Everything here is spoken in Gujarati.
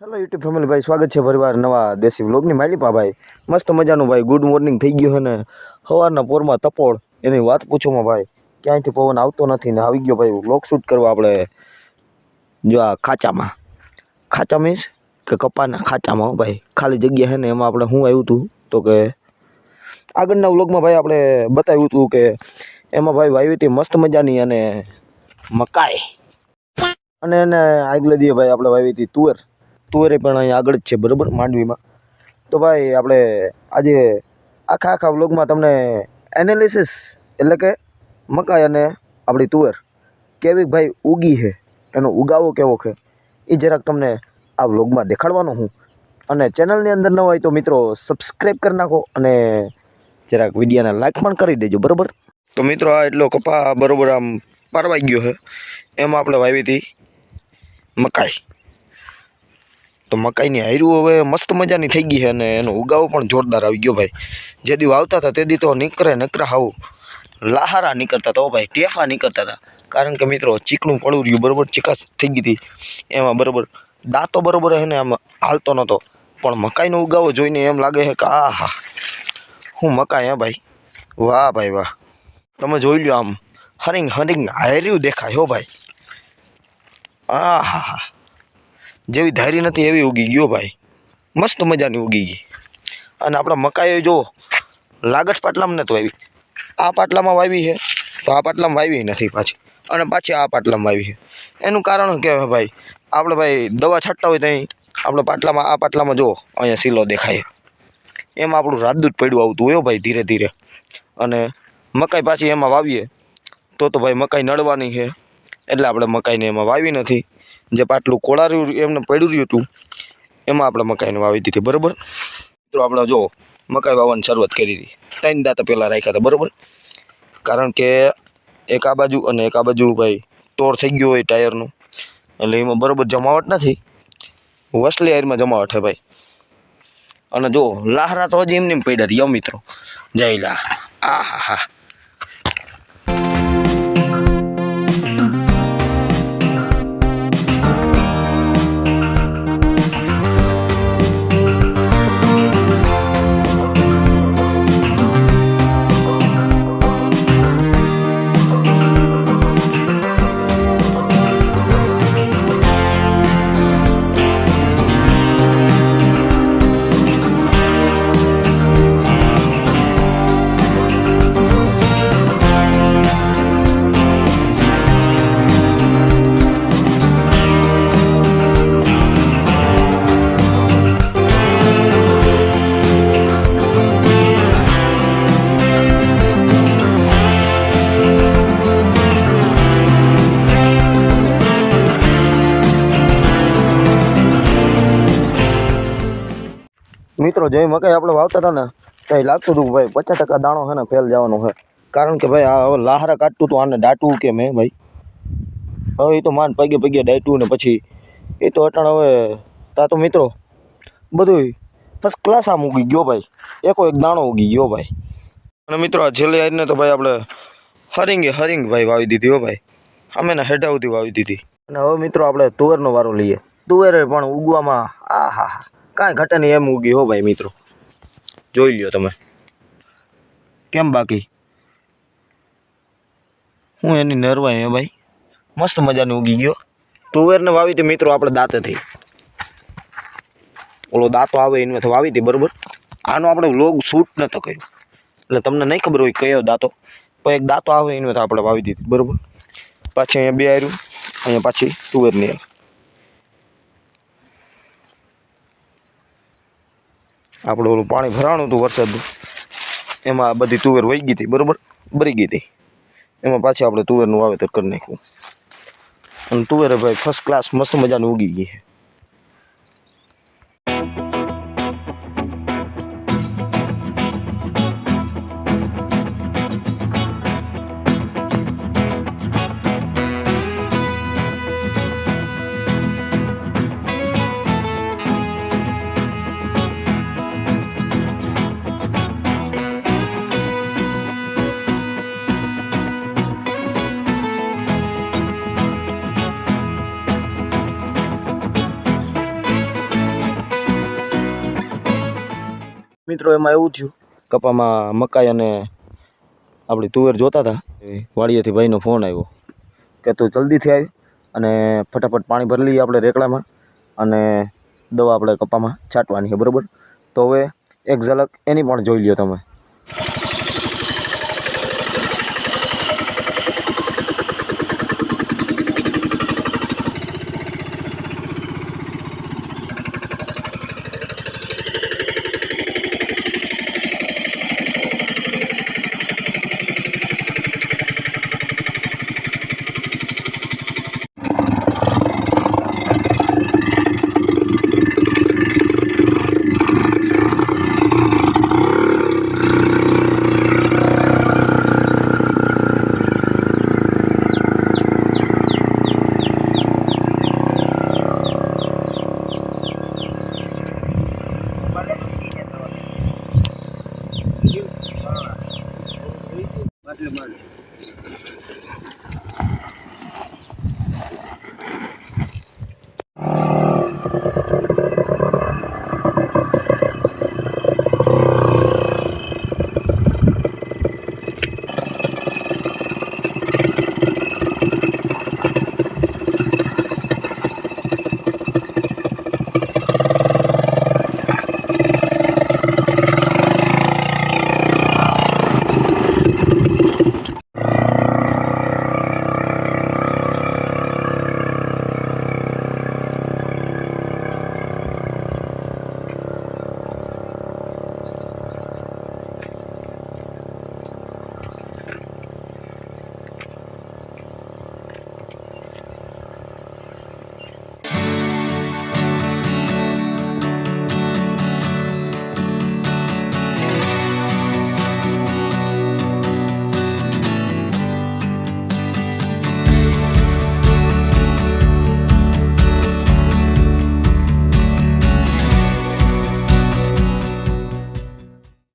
હેલો યુટ્યુબ ફેમિલી ભાઈ, સ્વાગત છે ફરીવાર નવા દેશી વ્લોગની માલિપા ભાઈ, મસ્ત મજાનું ભાઈ ગુડ મોર્નિંગ થઈ ગયું છે ને. સવારના પોરમાં તપોડ એની વાત પૂછોમાં ભાઈ, ક્યાંયથી પવન આવતો નથી ને આવી ગયો ભાઈ વ્લોગ શૂટ કરવા આપણે જો આ ખાચામાં. ખાચા મીન્સ કે કપાના ખાચામાં ભાઈ, ખાલી જગ્યા છે ને એમાં આપણે શું આવ્યું હતું તો કે આગળના વ્લોગમાં ભાઈ આપણે બતાવ્યું હતું કે એમાં ભાઈ વાવી હતી મસ્ત મજાની અને મકાઈ. અને એને આગલે દીએ ભાઈ આપણે વાવી હતી તુવેર. તુવેરે પણ અહીંયા આગળ જ છે, બરાબર? માંડવીમાં. તો ભાઈ, આપણે આજે આખા આખા વ્લોગમાં તમને એનાલિસિસ એટલે કે મકાઈ અને આપણી તુવેર કેવી ભાઈ ઉગી છે, એનો ઉગાવો કેવો છે, એ જરાક તમને આ વ્લોગમાં દેખાડવાનો હું. અને ચેનલની અંદર ન હોય તો મિત્રો સબસ્ક્રાઈબ કરી નાખો અને જરાક વિડીયોને લાઈક પણ કરી દેજો, બરાબર? તો મિત્રો, આ એટલો કપા બરાબર આમ પારવાઈ ગયો છે. એમાં આપણે વાવી હતી મકાઈ. તો મકાઈની હાયરું હવે મસ્ત મજાની થઈ ગઈ છે અને એનો ઉગાવો પણ જોરદાર આવી ગયો ભાઈ. જે દી વાવતા હતા તે દી તો નીકળે નકરા હાવ લાહારા નીકળતા હતા ઓ ભાઈ ટેફા નીકળતા હતા. કારણ કે મિત્રો ચીકણું પડું રહ્યું, બરાબર ચીકાશ થઈ ગઈ હતી. એમાં બરાબર દાંતો બરાબર એને આમ હાલતો નહોતો પણ મકાઈનો ઉગાવો જોઈને એમ લાગે છે કે આ હા હું મકાઈ હે ભાઈ. વાહ ભાઈ વાહ. તમે જોઈ લ્યો આમ હરિંગ હરિંગ હાર્યું દેખાય હો ભાઈ. આ હા હા જેવી ધારી નથી, એવી ઉગી ગયો ભાઈ. મસ્ત મજાની ઉગી ગઈ. અને આપણા મકાઈ જો લાગટ પાટલામાં નથી વાવી આ પાટલામાં વાવી છે, તો આ પાટલામાં વાવી નથી પાછી. અને પાછી આ પાટલામાં વાવી છે. એનું કારણ કે ભાઈ? આપણે ભાઈ દવા છાંટતા હોય ત્યાં આપણે પાટલામાં, આ પાટલામાં જો અહીંયા સીલો દેખાય. એમાં આપણું રાજદૂત પડ્યું આવતું હોય ભાઈ ધીરે ધીરે. અને મકાઈ પાછી એમાં વાવીએ, તો તો ભાઈ મકાઈ નડવાની છે. એટલે આપણે મકાઈને એમાં વાવી નથી. જે પાટલું કોળાર્યું એમને પડ્યું રહ્યું હતું, એમાં આપણે મકાઈને વાવી દીધી, બરાબર? મિત્રો, આપણે જો મકાઈ વાવવાની શરૂઆત કરી હતી. ત્રણ દાંતા પહેલાં રાખ્યા હતા, બરાબર? કારણ કે એક આ બાજુ અને એક આ બાજુ ભાઈ ટોર થઈ ગયો હોય ટાયરનું. એટલે એમાં બરાબર જમાવટ નથી. વસલી આયરમાં જમાવટ છે ભાઈ. અને જો લાહરા તો હજી એમને એમ પડ્યા રહ્યા મિત્રો. જય લા આ હા હા મિત્રો જે મકાઈ આપણે વાવતા હતા ને ત્યાં લાગતું હતું ભાઈ પચાસ ટકા દાણો છે ને ફેલ જવાનો છે. કારણ કે ભાઈ આ હવે લાહરા કાઢતું હતું, આને દાટવું કે મેં ભાઈ? હવે એ તો માન પગે પગે દાટવું ને પછી એ તો અટાણ હવે તા તો મિત્રો બધું ફર્સ્ટ ક્લાસ આમ ઉગી ગયો ભાઈ. એકો એક દાણો ઉગી ગયો ભાઈ. અને મિત્રો, આ છેલ્લે આવીને તો ભાઈ આપણે હરિંગે હરિંગ ભાઈ વાવી દીધી હો ભાઈ. અમે ને હેઠા વાવી દીધી. અને હવે મિત્રો, આપણે તુવેરનો વારો લઈએ. તુવેરે પણ ઉગવામાં આ હા હા કાંઈ ઘટે એમ ઉગી હો ભાઈ મિત્રો. જોઈ લ્યો તમે. કેમ બાકી? હું એની નરવાય હે ભાઈ. મસ્ત મજાની ઉગી ગયો. તુવેરને વાવી હતી મિત્રો આપણે દાંતેથી. ઓલો દાંતો આવે એને વાવી હતી બરાબર? આનો આપણે લોગ શૂટ નહોતો કર્યો. એટલે તમને નહીં ખબર હોય કયો દાંતો. પણ એક દાંતો આવે એને આપણે વાવી દીધી, બરાબર? પાછી અહીંયા બે આવ્યું અહીંયા પાછી તુવેરની આવી આપણે ઓલું પાણી ભરાણું હતું વરસાદનું. એમાં બધી તુવેર વહી ગઈ હતી, બરાબર? બરી ગઈ હતી. એમાં પાછી આપણે તુવેરનું વાવેતર કરી નાખ્યું. અને તુવેર ભાઈ ફર્સ્ટ ક્લાસ મસ્ત મજાની ઉગી ગઈ છે. મિત્રો, એમાં એવું થયું. કપામાં મકાઈ અને આપણી તુવેર જોતા હતા. વાડીએથી ભાઈનો ફોન આવ્યો કે તું જલ્દીથી આવી અને ફટાફટ પાણી ભરી લઈએ આપણે રેકડામાં અને દવા આપણે કપામાં છાંટવાની છે, બરાબર? તો હવે એક ઝલક એની પણ જોઈ લ્યો તમે.